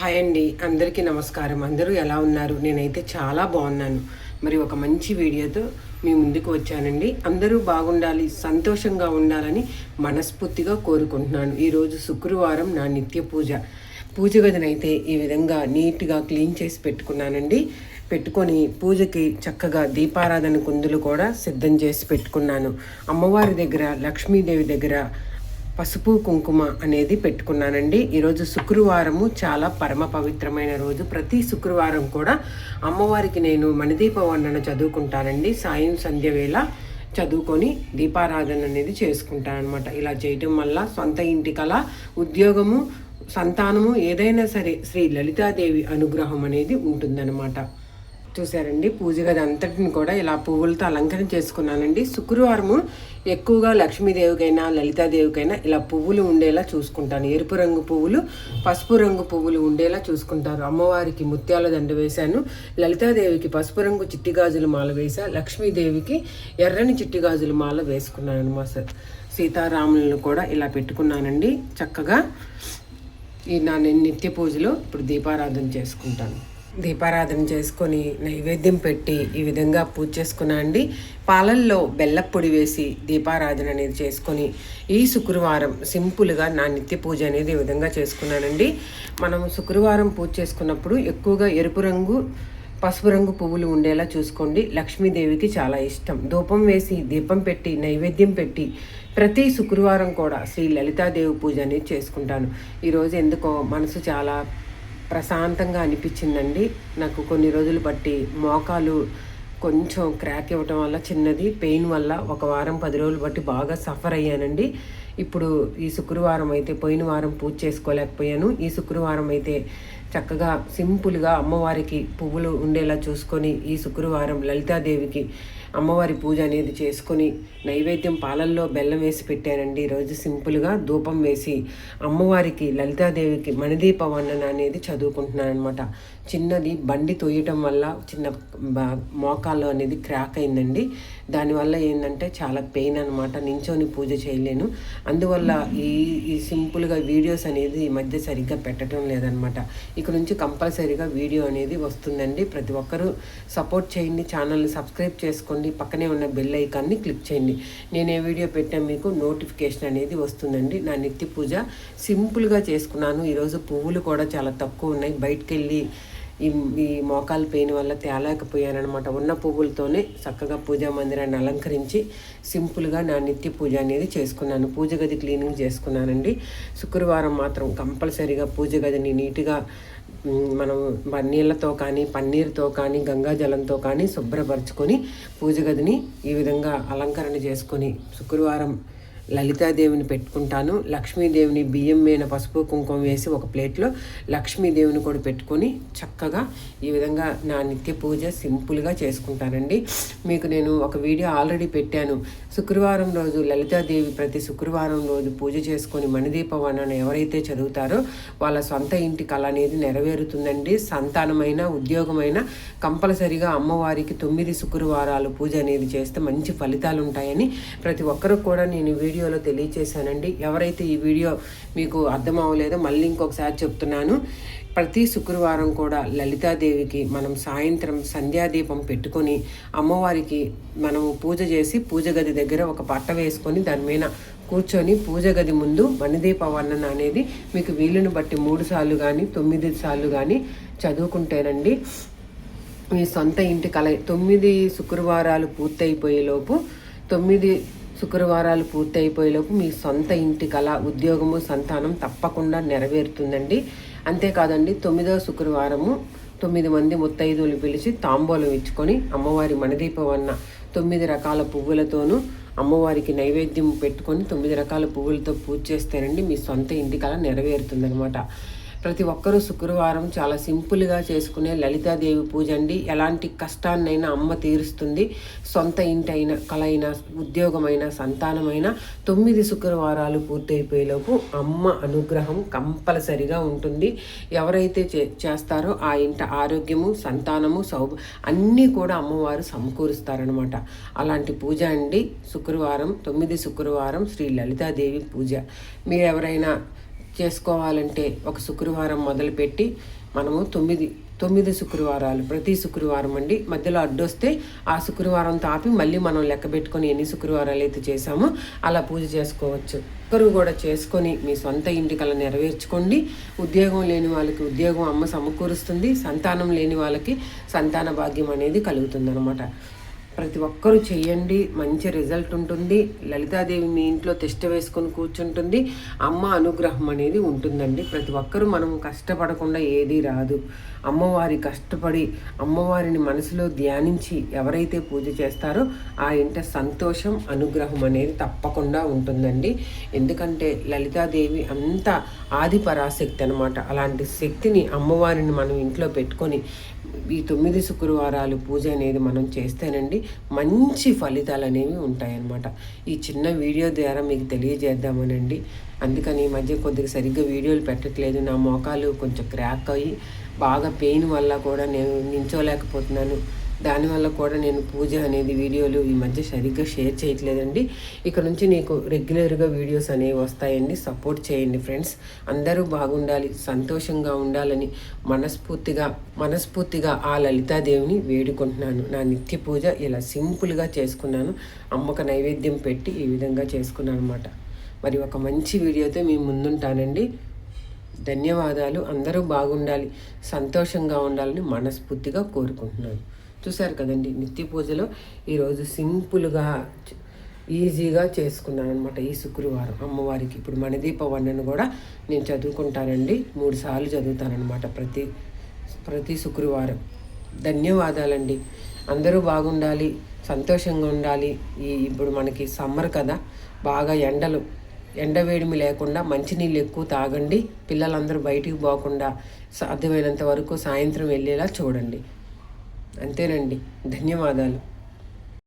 Hi అండి అందరికీ నమస్కారం. అందరూ ఎలా ఉన్నారు? నేనైతే చాలా బాగున్నాను. మరి ఒక మంచి వీడియోతో మీ ముందుకు వచ్చానండి. అందరూ బాగుండాలి సంతోషంగా ఉండాలని మనస్ఫూర్తిగా కోరుకుంటున్నాను. ఈరోజు శుక్రవారం నా నిత్య పూజ. పూజ గదినైతే ఈ విధంగా నీట్గా క్లీన్ చేసి పెట్టుకున్నానండి. పెట్టుకొని పూజకి చక్కగా దీపారాధన కుందులు కూడా సిద్ధం చేసి పెట్టుకున్నాను. అమ్మవారి దగ్గర లక్ష్మీదేవి దగ్గర పసుపు కుంకుమ అనేది పెట్టుకున్నానండి. ఈరోజు శుక్రవారము చాలా పరమ పవిత్రమైన రోజు. ప్రతి శుక్రవారం కూడా అమ్మవారికి నేను మణిదీప వర్ణన చదువుకుంటానండి. సాయం సంధ్య వేళ చదువుకొని దీపారాధన అనేది చేసుకుంటానమాట ఇలా చేయటం వల్ల సొంత ఇంటి కళ ఉద్యోగము సంతానము ఏదైనా సరే శ్రీ లలితాదేవి అనుగ్రహం అనేది ఉంటుందన్నమాట. చూసారండి పూజ గది అంతటిని కూడా ఇలా పువ్వులతో అలంకరణ చేసుకున్నానండి. శుక్రవారము ఎక్కువగా లక్ష్మీదేవికైనా లలితాదేవికైనా ఇలా పువ్వులు ఉండేలా చూసుకుంటాను. ఎరుపు రంగు పువ్వులు పసుపు రంగు పువ్వులు ఉండేలా చూసుకుంటారు అమ్మవారికి ముత్యాల దండ వేశాను. లలితాదేవికి పసుపు రంగు చిట్టి గాజుల మాల వేసా లక్ష్మీదేవికి ఎర్రని చిట్టి గాజుల మాల వేసుకున్నాను అనమాట సీతారాములను కూడా ఇలా పెట్టుకున్నానండి. చక్కగా ఈ నా నిత్య పూజలో ఇప్పుడు దీపారాధన చేసుకుంటాను. దీపారాధన చేసుకొని నైవేద్యం పెట్టి ఈ విధంగా పూజ చేసుకున్నా అండి. పాలల్లో బెల్లపొడి వేసి దీపారాధన అనేది చేసుకొని ఈ శుక్రవారం సింపుల్గా నా నిత్య పూజ అనేది ఈ విధంగా చేసుకున్నానండి. మనం శుక్రవారం పూజ చేసుకున్నప్పుడు ఎక్కువగా ఎరుపు రంగు పసుపు రంగు పువ్వులు ఉండేలా చూసుకోండి. లక్ష్మీదేవికి చాలా ఇష్టం. ధూపం వేసి దీపం పెట్టి నైవేద్యం పెట్టి ప్రతి శుక్రవారం కూడా శ్రీ లలితాదేవి పూజ అనేది చేసుకుంటాను. ఈరోజు ఎందుకో మనసు చాలా ప్రశాంతంగా అనిపించిందండి. నాకు కొన్ని రోజులు బట్టి మోకాలు కొంచెం క్రాక్ ఇవ్వటం వల్ల చిన్నది పెయిన్ వల్ల ఒక వారం పది రోజులు బట్టి బాగా సఫర్ అయ్యానండి. ఇప్పుడు ఈ శుక్రవారం అయితే పోయిన వారం పూజ చేసుకోలేకపోయాను. ఈ శుక్రవారం అయితే చక్కగా సింపుల్గా అమ్మవారికి పువ్వులు ఉండేలా చూసుకొని ఈ శుక్రవారం లలితాదేవికి అమ్మవారి పూజ అనేది చేసుకొని నైవేద్యం పాలల్లో బెల్లం వేసి పెట్టానండి ఈరోజు సింపుల్గా ధూపం వేసి అమ్మవారికి లలితాదేవికి మణిదీప వర్ణన అనేది చదువుకుంటున్నాను అనమాట చిన్నది బండి తొయ్యటం వల్ల చిన్న మోకాల్లో అనేది క్రాక్ అయిందండి. దానివల్ల ఏంటంటే చాలా పెయిన్ అనమాట నించొని పూజ చేయలేను. అందువల్ల ఈ ఈ సింపుల్గా వీడియోస్ అనేది ఈ మధ్య సరిగ్గా పెట్టడం లేదనమాట ఇక నుంచి కంపల్సరీగా వీడియో అనేది వస్తుందండి. ప్రతి ఒక్కరూ సపోర్ట్ చేయండి. ఛానల్ని సబ్స్క్రైబ్ చేసుకోండి. పక్కనే ఉన్న బెల్ ఐకాన్ని క్లిక్ చేయండి. నేను ఏ వీడియో పెట్టా మీకు నోటిఫికేషన్ అనేది వస్తుందండి. నా నిత్య పూజ సింపుల్గా చేసుకున్నాను. ఈరోజు పువ్వులు కూడా చాలా తక్కువ ఉన్నాయి. బయటకు వెళ్ళి ఈ ఈ మోకాలు పెయిన్ వల్ల తేలేకపోయానమాట ఉన్న పువ్వులతోనే చక్కగా పూజా మందిరాన్ని అలంకరించి సింపుల్గా నా నిత్య పూజ అనేది చేసుకున్నాను. పూజ గది క్లీనింగ్ చేసుకున్నానండి. శుక్రవారం మాత్రం కంపల్సరీగా పూజ గదిని నీట్గా మనం నీళ్ళతో కానీ పన్నీరుతో కానీ గంగా జలంతో కానీ శుభ్రపరచుకొని పూజ గదిని ఈ విధంగా అలంకరణ చేసుకొని శుక్రవారం లలితాదేవిని పెట్టుకుంటాను లక్ష్మీదేవిని బియ్యం మీద పసుపు కుంకుమ వేసి ఒక ప్లేట్లో లక్ష్మీదేవిని కూడా పెట్టుకొని చక్కగా ఈ విధంగా నా నిత్య పూజ సింపుల్గా చేసుకుంటానండి. మీకు నేను ఒక వీడియో ఆల్రెడీ పెట్టాను. శుక్రవారం రోజు లలితాదేవి ప్రతి శుక్రవారం రోజు పూజ చేసుకొని మణిదీపవనాన్ని ఎవరైతే చదువుతారో వాళ్ళ సొంత ఇంటి కళ అనేది నెరవేరుతుందండి. సంతానమైన ఉద్యోగమైన కంపల్సరిగా అమ్మవారికి తొమ్మిది శుక్రవారాలు పూజ అనేది చేస్తే మంచి ఫలితాలు ఉంటాయని ప్రతి ఒక్కరు కూడా నేను వీడియోలో తెలియచేశానండి. ఎవరైతే ఈ వీడియో మీకు అర్థం అవ్వలేదో మళ్ళీ ఇంకొకసారి చెప్తున్నాను. ప్రతి శుక్రవారం కూడా లలితాదేవికి మనం సాయంత్రం సంధ్యాదీపం పెట్టుకొని అమ్మవారికి మనం పూజ చేసి పూజ గది దగ్గర ఒక పట్ట వేసుకొని దాని మీద కూర్చొని పూజ గది ముందు మణిదీప వర్ణన అనేది మీకు వీలుని బట్టి మూడు సార్లు కానీ తొమ్మిది సార్లు కానీ చదువుకుంటేనండి మీ సొంత ఇంటి కల తొమ్మిది శుక్రవారాలు పూర్తయిపోయేలోపు తొమ్మిది శుక్రవారాలు పూర్తి అయిపోయేలోపు మీ సొంత ఇంటి కళ ఉద్యోగము సంతానం తప్పకుండా నెరవేరుతుందండి. అంతేకాదండి తొమ్మిదవ శుక్రవారము తొమ్మిది మంది ముత్తైదువులు పిలిచి తాంబూలం ఇచ్చుకొని అమ్మవారి మణదీపవన్న తొమ్మిది రకాల పువ్వులతోనూ అమ్మవారికి నైవేద్యం పెట్టుకొని తొమ్మిది రకాల పువ్వులతో పూజ చేస్తేనండి మీ సొంత ఇంటి కళ నెరవేరుతుందనమాట ప్రతి ఒక్కరూ శుక్రవారం చాలా సింపుల్గా చేసుకునే లలితాదేవి పూజ అండి. ఎలాంటి కష్టాన్నైనా అమ్మ తీరుస్తుంది. సొంత ఇంటి అయిన కలైన ఉద్యోగమైన సంతానమైన తొమ్మిది శుక్రవారాలు పూర్తయిపోయేలోపు అమ్మ అనుగ్రహం కంపల్సరిగా ఉంటుంది. ఎవరైతే చే చేస్తారో ఆ ఇంట ఆరోగ్యము సంతానము సౌ అన్నీ కూడా అమ్మవారు సమకూరుస్తారనమాట అలాంటి పూజ అండి శుక్రవారం తొమ్మిది శుక్రవారం శ్రీ లలితాదేవి పూజ. మీరు ఎవరైనా చేసుకోవాలంటే ఒక శుక్రవారం మొదలుపెట్టి మనము తొమ్మిది తొమ్మిది శుక్రవారాలు ప్రతి శుక్రవారం అండి. మధ్యలో అడ్డొస్తే ఆ శుక్రవారం తాపి మళ్ళీ మనం లెక్క పెట్టుకొని ఎన్ని శుక్రవారాలు అయితే చేసామో అలా పూజ చేసుకోవచ్చు. ఒకరు కూడా చేసుకొని మీ సొంత ఇంటికల్లా నెరవేర్చుకోండి. ఉద్యోగం లేని వాళ్ళకి ఉద్యోగం అమ్మ సమకూరుస్తుంది. సంతానం లేని వాళ్ళకి సంతాన భాగ్యం అనేది కలుగుతుంది ప్రతి ఒక్కరూ చేయండి మంచి రిజల్ట్ ఉంటుంది. లలితాదేవి మీ ఇంట్లో తిష్ట వేసుకొని కూర్చుంటుంది. అమ్మ అనుగ్రహం అనేది ఉంటుందండి. ప్రతి ఒక్కరూ మనం కష్టపడకుండా ఏది రాదు. అమ్మవారి కష్టపడి అమ్మవారిని మనసులో ధ్యానించి ఎవరైతే పూజ చేస్తారో ఆ ఇంట సంతోషం అనుగ్రహం అనేది తప్పకుండా ఉంటుందండి. ఎందుకంటే లలితాదేవి అంత ఆది పరాశక్తి అనమాట అలాంటి శక్తిని అమ్మవారిని మనం ఇంట్లో పెట్టుకొని ఈ తొమ్మిది శుక్రవారాలు పూజ అనేది మనం చేస్తేనండి మంచి ఫలితాలు అనేవి ఉంటాయన్నమాట. ఈ చిన్న వీడియో ద్వారా మీకు తెలియజేద్దామనండి. అందుకని ఈ మధ్య కొద్దిగా సరిగ్గా వీడియోలు పెట్టట్లేదు. నా మోకాలు కొంచెం క్రాక్ అయ్యి బాగా పెయిన్ వల్ల కూడా నేను నించోలేకపోతున్నాను దానివల్ల కూడా నేను పూజ అనేది వీడియోలు ఈ మధ్య సరిగ్గా షేర్ చేయట్లేదండి. ఇక నుంచి నీకు రెగ్యులర్గా వీడియోస్ అనేవి వస్తాయండి. సపోర్ట్ చేయండి ఫ్రెండ్స్. అందరూ బాగుండాలి సంతోషంగా ఉండాలని మనస్ఫూర్తిగా మనస్ఫూర్తిగా ఆ లలితాదేవిని వేడుకుంటున్నాను. నా నిత్య పూజ ఇలా సింపుల్గా చేసుకున్నాను. అమ్మక నైవేద్యం పెట్టి ఈ విధంగా చేసుకున్నాను అనమాట మరి ఒక మంచి వీడియోతో మీ ముందుంటానండి. ధన్యవాదాలు. అందరూ బాగుండాలి సంతోషంగా ఉండాలని మనస్ఫూర్తిగా కోరుకుంటున్నాను. చూశారు కదండి నిత్య పూజలో ఈరోజు సింపుల్గా ఈజీగా చేసుకున్నాను అనమాట ఈ శుక్రవారం. అమ్మవారికి ఇప్పుడు మణిదీప వన్నను కూడా నేను చదువుకుంటానండి మూడు సార్లు చదువుతానమాట ప్రతి ప్రతి శుక్రవారం. ధన్యవాదాలండి. అందరూ బాగుండాలి సంతోషంగా ఉండాలి. ఈ ఇప్పుడు మనకి సమ్మర్ కదా బాగా ఎండలు ఎండవేడిమి లేకుండా మంచినీళ్ళు ఎక్కువ తాగండి. పిల్లలందరూ బయటికి పోకుండా సాధ్యమైనంత వరకు సాయంత్రం వెళ్ళేలా చూడండి. అంతేనండి. ధన్యవాదాలు.